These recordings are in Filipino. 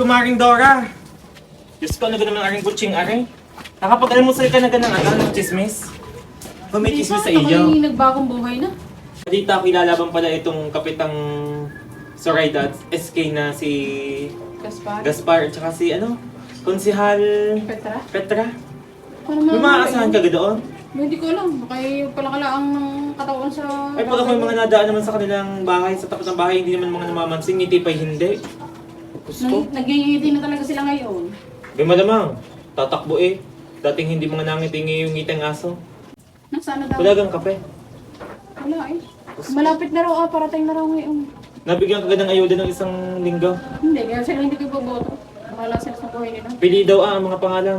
Kumaring Dora. Diyos ko, ano ka naman aring kutsing aring? Nakapag-almusal ka na ganang ano, ng chismis? Kung may chismis sa iyo. Ako nagbagong buhay na. Dito ako ilalaban pala itong kapitang Sorayda at SK na si Gaspar. Gaspar at saka si ano, Konsihal Petra. Petra. Ano May maaasahan ka ga doon? Hindi ko alam. Baka yung palakalaang ng katawan sa... Ay pag ako yung mga nadaan naman sa kanilang bahay, sa tapat ng bahay, hindi naman mga namamansin, ngiti pa'y hindi. Gusto. Nag- Nagingiti na talaga sila ngayon. May malamang, tatakbo eh. Dating hindi mga nangitingi yung ngitang aso. Nasaan na daw? Wala kang kape. Wala eh. Malapit na raw ah, parating na raw ngayon. Nabigyan ka ng ayuda ng isang linggo. Hindi, kaya sila hindi ko iboboto. Bahala sila sa buhay nila. Pili daw ah, ang mga pangalan.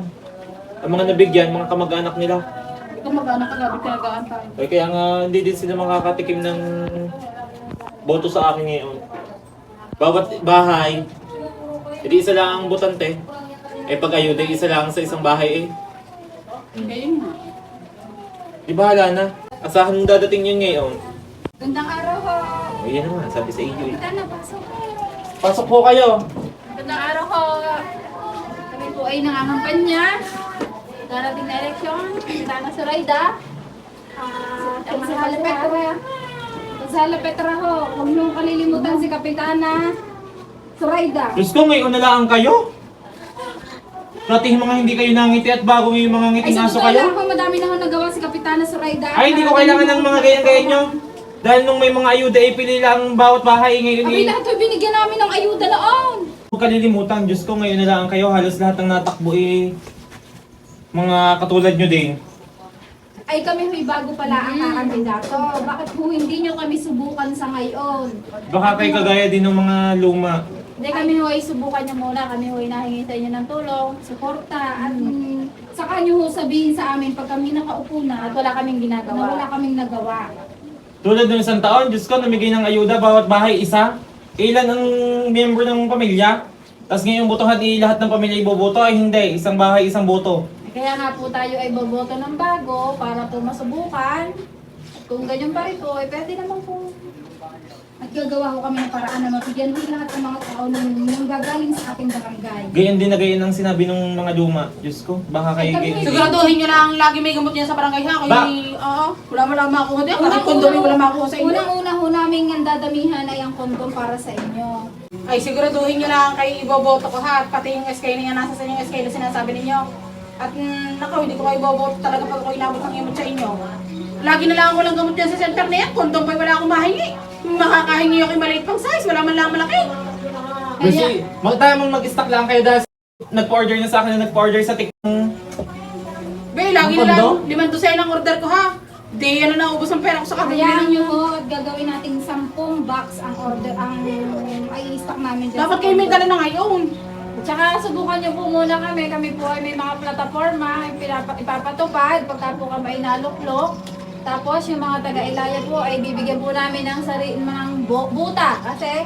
Ang mga nabigyan, mga kamag-anak nila. Hindi ko mag-anak kagabi kinagaan tayo. Eh, kaya nga hindi din sila makakatikim ng boto sa akin ngayon. Bawat bahay, hindi isa lang ang botante. Eh pag ayuda, isa lang sa isang bahay eh. Yun nga. Di bahala na. Asahan mong dadating yun ngayon. Gandang araw ho. O yan naman, sabi sa iyo eh. Kita na, pasok ho. Pasok po kayo. Gandang araw ho. Kami po ay nangangampanya. Darating na eleksyon. Kita na sa Rayda. Ah, ang sa Petra. Sa Petra ho. Huwag niyong kalilimutan si Kapitana. Surayda. Diyos ko, ngayon na lang kayo. Dating mga hindi kayo nangiti at bago may mga Ay, ngiting sa aso totoo kayo. lang ho, madami na ho nagawa si Kapitana Surayda. Ay, hindi ko kailangan ng mga ganyan-ganyan nyo. Dahil nung may mga ayuda, ipili lang bawat bahay ngayon Abi, eh. lahat ho binigyan namin ng ayuda noon. Huwag kalilimutan, Diyos ko, ngayon na lang kayo. Halos lahat ng natakbo eh. Mga katulad nyo din. Ay kami ho'y bago pala ang kakandidato. Bakit po hindi nyo kami subukan sa ngayon? Baka kayo kagaya din ng mga luma. Hindi kami ho'y subukan nyo muna. Kami ho'y nahingi sa inyo ng tulong, suporta, at mm, saka nyo ho sabihin sa amin pag kami nakaupo na at wala kaming ginagawa. Na wala kaming nagawa. Tulad ng isang taon, Diyos ko, namigay ng ayuda, bawat bahay isa. Ilan ang miyembro ng pamilya? Tapos ngayong botohan, eh, lahat ng pamilya iboboto? Ay hindi, isang bahay, isang boto. Kaya nga po tayo ay boboto ng bago para po masubukan. At kung ganyan pa rin po, eh pwede naman po. At gagawa ko kami ng paraan na mabigyan ho lahat ng mga tao ng, ng gagaling sa ating barangay. Gayon din na gayon ang sinabi ng mga luma. Diyos ko, baka kayo Ay, kami- gayon. Siguraduhin nyo lang lagi may gamot niya sa barangay ha. Kaya Ba- oo, wala mo lang makuha din. Kahit kondomi wala makuha sa inyo. Unang-una ho namin ang dadamihan ay ang kondom para sa inyo. Ay siguraduhin nyo lang kayo iboboto ko ha. At pati yung SK niya nasa sa inyong SK na sinasabi ninyo. At mm, nako, hindi ko kayo iboboto talaga pag ako inabot ng imot sa inyo. Lagi na lang ako lang gamot dyan sa center na yan. Kondom pa wala akong mahingi. Makakahingi ako yung maliit pang size. Wala man lang malaki. Kasi, magtamang mag-stock lang kayo dahil nagpa-order na sa akin na nagpa-order sa TikTok. Be, lagi na lang. Limang dosen ang order ko ha. Di, ano na, ubos ang pera ko sa kabili Hayaan nyo ho at gagawin nating 10 box ang order, ang ay stock namin dyan. Dapat sa kayo may dala na ngayon. Tsaka subukan nyo po muna kami. Kami po ay may mga plataforma ipinapa- ipapatupad pagka po kami ay naluklok. Tapos yung mga taga-ilaya po ay bibigyan po namin ng sari ng bu- buta kasi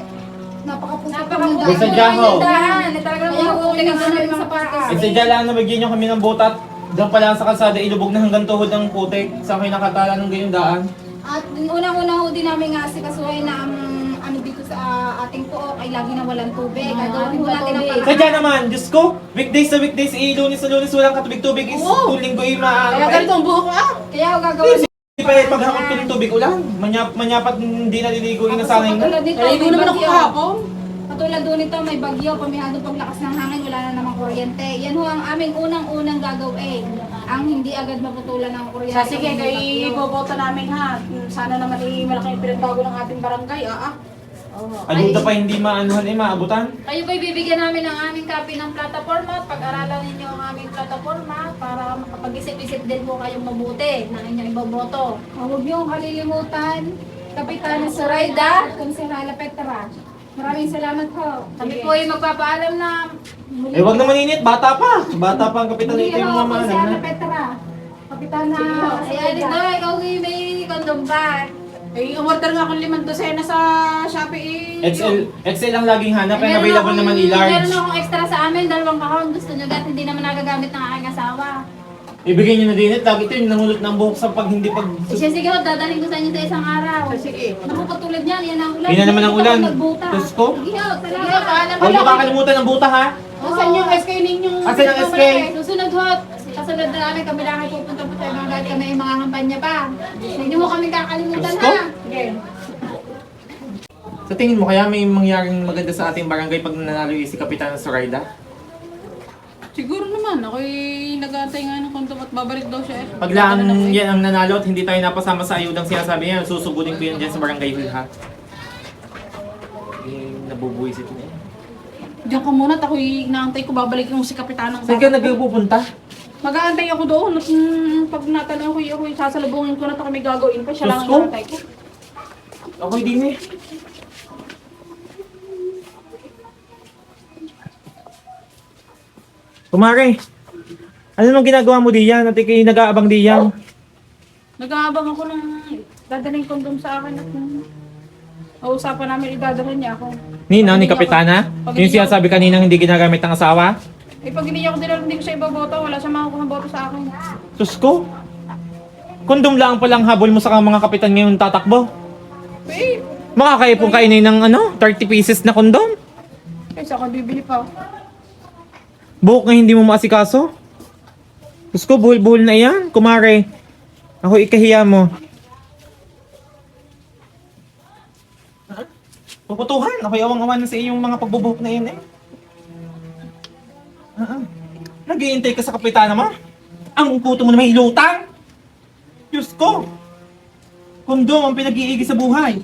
napakaputi Basta napakaputi Jaho. Talagang Kaya po namin sa paa. Eh, sadya lang na bigyan nyo kami ng butat. Doon pa lang sa kalsada, ilubog na hanggang tuhod ng putik. Sa akin nakatala ng gayong daan. At unang-una ho din namin nga si Kasuhay na ang ano dito sa ah, ating pook ay lagi na walang tubig. Ah, Gagawin ho natin ang paraan. Sadya naman, Diyos ko, weekdays sa weekdays, eh, lunes sa lunes, walang katubig-tubig, is Oo. tuwing linggo, eh. Kaya ganito ang buhok ko ah. Kaya ho gagawin Hindi pa eh, paghakot ko ng tubig, ulan. Manyap, manyapat, hindi naliligo, inasanay na. Katulad nito, Naligo may naman ako bagyo. kahapon. Katulad doon nito, may bagyo, pamihado paglakas ng hangin, wala na namang kuryente. Yan ho ang aming unang-unang gagawin. Ang hindi agad maputulan ng kuryente. Sa sige, kay bagyo. iboboto namin ha. Sana naman eh, malaki yung pinagbago ng ating barangay. Ah, ah. Ayuda pa hindi maanuhan eh, maabutan. Kayo ba'y bibigyan namin ng aming copy ng plataforma at pag-aralan ninyo ang aming plataforma para makapag-isip-isip din po kayong mabuti ng inyong iboboto. Huwag niyong kalilimutan, Kapitana Sorayda, Konserala Petra. Maraming salamat po. Kami po ay magpapaalam na muli Eh, wag naman init, bata pa. Bata pa ang kapitan Muli dito yung ako, mga Konserala manan. Petra. Kapitana Ay, alin na, ikaw may kondom ba? Eh, umorder nga akong limang dosena sa Shopee eh. XL, XL ang laging hanap, Meron available akong- naman i-large. Meron akong extra sa amin, dalawang kahon. Gusto nyo gat, hindi naman nagagamit ng aking asawa. Ibigay niyo na din it. Lagi ito yung nangulot ng buhok sa pag hindi pag... Siya sige ho, dadalhin ko sa inyo sa isang araw. Sige. Naku, katulad niyan, yan ang ulan. Yan na naman ang ulan. Diyos ko. Sige ho, Sige, salamat. paalam Huwag niyo kakalimutan ng buta ha. Asan yung SK ninyong... Asan ang SK? Susunod ho, kasunod na namin kami lang ay pupunta po tayo mga kahit kami ay mga kampanya pa. Hindi mo kami kakalimutan ha. Sige. Sa tingin mo kaya may mangyaring maganda sa ating barangay pag nanalo yung si Kapitan Zoraida? Siguro naman, ako'y nag-aantay nga ng kondom at babalik daw siya eh. Pag lang yan ang nanalo at hindi tayo napasama sa ayudang sinasabi niya, susubudin ko yan dyan sa barangay hall ha. Eh, nabubuisit na yan. Diyan ka muna at ako'y inaantay ko babalik yung si Kapitanang Saan ka nagpupunta? Mag-aantay ako doon mm, pag natanong ko ako'y sasalubungin ko na ito kami gagawin pa. Siya lang Diyos ko. ang inaantay ko. Ako'y din eh. Kumare, ano nang ginagawa mo diyan? At ikay nag-aabang diyan? Nag-aabang ako ng dadaling kondom sa akin at mm, uusapan namin idadalhin niya ako. Nina, ni Kapitana? Yung sinasabi kaninang hindi ginagamit ng asawa? Eh pag hindi niya ako dinala, hindi ko siya ibaboto. Wala siya makukuha ng boto sa akin. Sus ko? Kondom lang palang habol mo sa mga kapitan ngayon tatakbo. Eh, Makakaipong kainin ng ano, 30 pieces na kondom. kaysa ako bibili pa. Buhok na hindi mo maasikaso. Sus ko, buhol-buhol na yan. Kumare, ako ikahiya mo. Puputuhan, ako'y awang-awan na sa iyong mga pagbubuhok na yun eh. Ah. Nag-iintay ka sa kapitana mo? Ang puto mo na may lutang! Diyos ko! Kondom ang pinag-iigi sa buhay.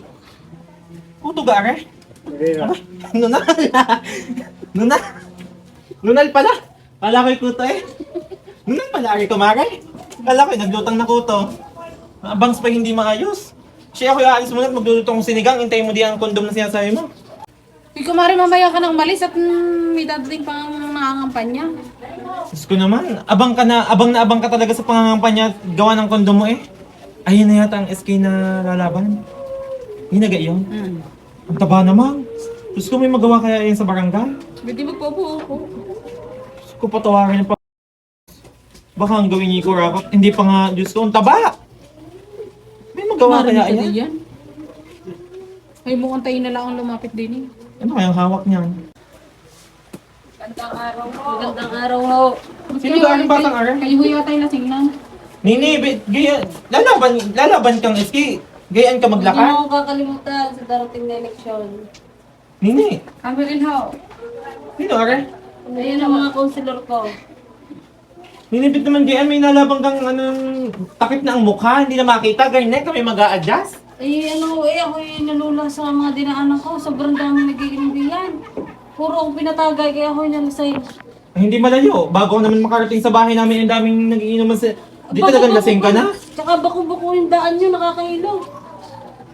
Puto gare? Aba, Nunal! Nunal! Nunal pala! Kala ko'y kuto eh. Nunal pala, ari kumare. Kala ko'y naglutang na kuto. Abangs pa hindi maayos. Siya ako'y aalis muna at magluluto ng sinigang. Hintayin mo diyan ang kondom na sinasabi mo. Uy, kumari mamaya ka nang malis at mm, may dadating pang nangangampanya. Diyos ko naman, abang ka na, abang na abang ka talaga sa pangangampanya at gawa ng kondom mo eh. Ayun na yata ang SK na lalaban. Hinaga yun. Hmm. Ang taba naman. Diyos ko may magawa kaya yan sa barangay. Hindi magpupo ako. Diyos ko patawarin pa. Baka ang gawin niyo ko rapat. Hindi pa nga, Diyos ko, ang taba! May magawa kaya Marinig ka yan? din yan. Ay, mukhang tayo na lang ang lumapit din eh. Ano kayang hawak niyan? Magandang araw ho. Sino ka ang batang ara? Kayo huyo tayo lasing na. Nini, be- gaya, lalaban, lalaban kang SK. Gayaan ka Hindi maglakad. mo kakalimutan sa darating na eleksyon. Nini, Kami rin ho. sino are? Ayun ang mga counselor ko. Ninibit naman gayaan, may nalabang kang anong takip na ang mukha, hindi na makita, ganyan kami mag adjust Eh ano eh, ako yung nalula sa mga dinaanan ko. Sobrang dami nagiging yan. Puro akong pinatagay kaya ako yung nalasay. Hindi malayo, bago naman makarating sa bahay namin, ang daming nagiinuman sa... Di talagang lasing ka na? Tsaka bako-bako yung daan nyo, nakakahilo.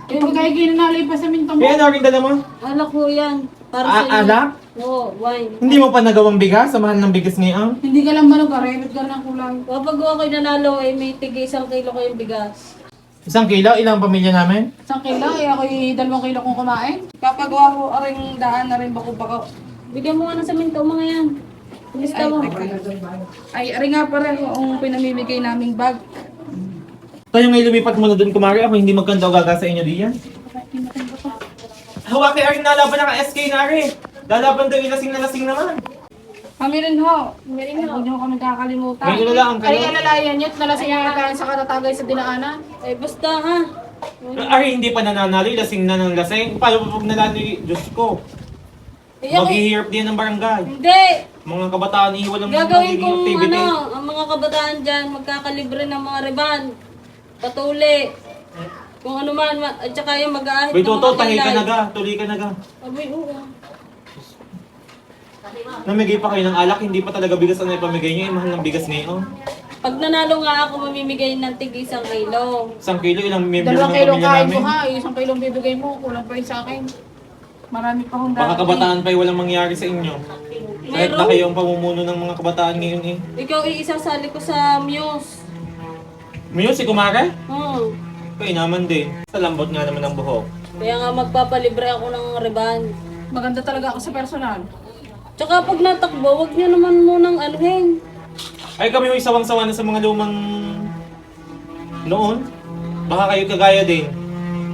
Eh, pag kayo ginanalay pa sa mintong mo. Kaya ano rin dala mo? Alak ko yan. Para Ah, sa alak? Oo, wine. Hindi mo pa nagawang bigas, sa mahal ng bigas ngayon? Hindi ka lang manong karemit ka ng kulang. Kapag ako nanalo eh, may tigay isang kilo kayong bigas. Isang kilo, ilang pamilya namin? Isang kilo, eh ako'y dalawang kilo kong kumain. Papagawa ko aring daan na rin bako-bako. Bigyan mo nga ng saminto mga yan. Lista mo. Ay, aring nga pala yung pinamimigay naming bag. Tayo ngayon lumipat muna doon, kumari ako, hindi magkanda o gaga sa inyo diyan. Hawaki aring nalaban na ka SK na rin. Lalaban daw yung lasing na lasing naman. Kami rin ho. Kami rin ho. Huwag niyo kami kakalimutan. Ngayon na lang kayo. Ay, alalayan niyo at nalasing yung tayo sa katatagay sa dinaanan. Eh, basta ha. Ari, hindi pa nananalo, lasing na ng lasing. Paano pa pag nanalo, Diyos ko. Maghihirap din ng barangay. hindi. Mga kabataan, iwan ang Gagawin kong activity. ano, ang mga kabataan dyan, magkakalibre ng mga reban, patuli, kung ano man, ma- at saka yung mag-aahit ng Toto, mga tahi ka na ga, tuloy ka na ga. Abay, oo. Namigay pa kayo ng alak, hindi pa talaga bigas ang naipamigay niyo, eh, mahal ng bigas ngayon. Pag nanalo nga ako, mamimigay ng tig isang kilo. Isang kilo, ilang member Dalawang ng kilong pamilya kain namin. ko ha. Isang kilong bibigay mo. Kulang pa yun sa akin. Marami pa akong Baka darating. kabataan pa walang mangyari sa inyo. Kahit na Meron. kayo ang pamumuno ng mga kabataan ngayon eh. Ikaw iisasali ko sa Muse. Mayo, si Kumare? Hmm. Kaya naman din. Sa lambot nga naman ng buhok. Kaya nga magpapalibre ako ng reban. Maganda talaga ako sa personal. Tsaka pag natakbo, wag niyo naman munang anuhin. Ay kami may sawang-sawa na sa mga lumang noon. Baka kayo kagaya din.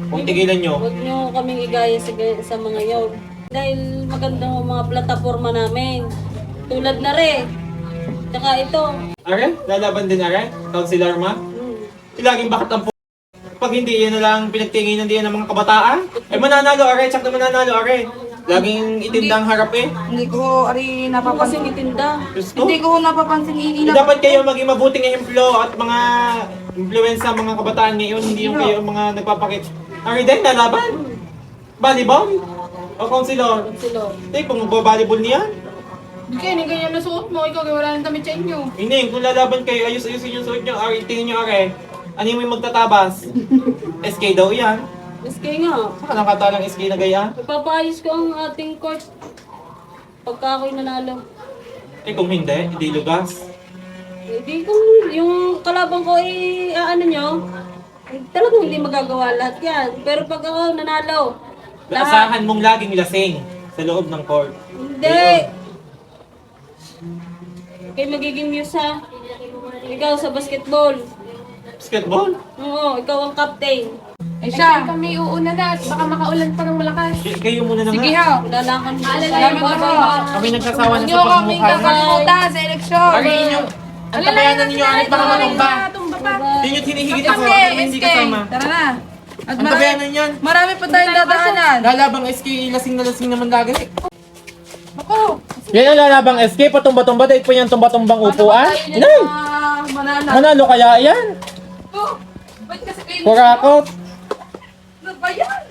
Kung tigilan nyo. Huwag nyo kaming igaya sa, sa mga yun. Dahil maganda ang mga plataforma namin. Tulad na rin. Tsaka ito. Are? Lalaban din are? Councilor Ma? Hmm. Laging bakit ang p- pag hindi yan na lang pinagtinginan din ng mga kabataan? Eh mananalo are, tsak na mananalo are. Laging itindang harap eh. Hindi ko ari Ako kasi itinda. Diyos ko. Hindi ko napapansin Eh, ina. dapat kayo maging mabuting ehemplo at mga influence sa mga kabataan ngayon, hindi yung kayo mga nagpapakit. Are din, lalaban? Volleyball? O councilor? Silo. Hindi, kung magbabalibol niyan. Hindi kayo, hindi ganyan na suot mo. Ikaw, kaya wala nang damit sa inyo. Hindi, kung lalaban kayo, ayos-ayusin yung suot nyo. Are, tingin nyo are. Ano yung may magtatabas? SK daw yan. SK nga. Saka nakatalang SK na gaya. Ipapaayos ko ang ating court. Pagka ako'y nanalo. Eh kung hindi, hindi lugas. Hindi kung yung kalaban ko ay ano nyo, eh, talagang hindi magagawa lahat yan. Pero pag ako nanalo, lahat. Naasahan mong laging lasing sa loob ng court. Hindi. Kay magiging muse ha. Ikaw sa basketball. Basketball? Oo, ikaw ang captain. Eh siya. Kami uuna na, baka makaulan pa ng malakas. Kayo muna na Sige nga. ha. Lalakan mo. Alalayan mo. Kami nagsasawa na Hindi sa ko kami pagmumukha. kakalimutan sa eleksyon. Ari inyo, ang tabayanan ninyo ang baka matumba. Tumba pa. Hindi nyo hinihigit ako, kami hindi kasama. Tara na. At Ang marami, tabayanan yan. marami pa tayong dadaanan. Lalabang SK, lasing na lasing naman lagi. Ako. Yan ang lalabang SK, patumba-tumba, dahil po yan tumba-tumbang upuan. Inay! Manana. Manalo kaya yan? Oh, ba't kasi kayo Kurakot. Oh yeah.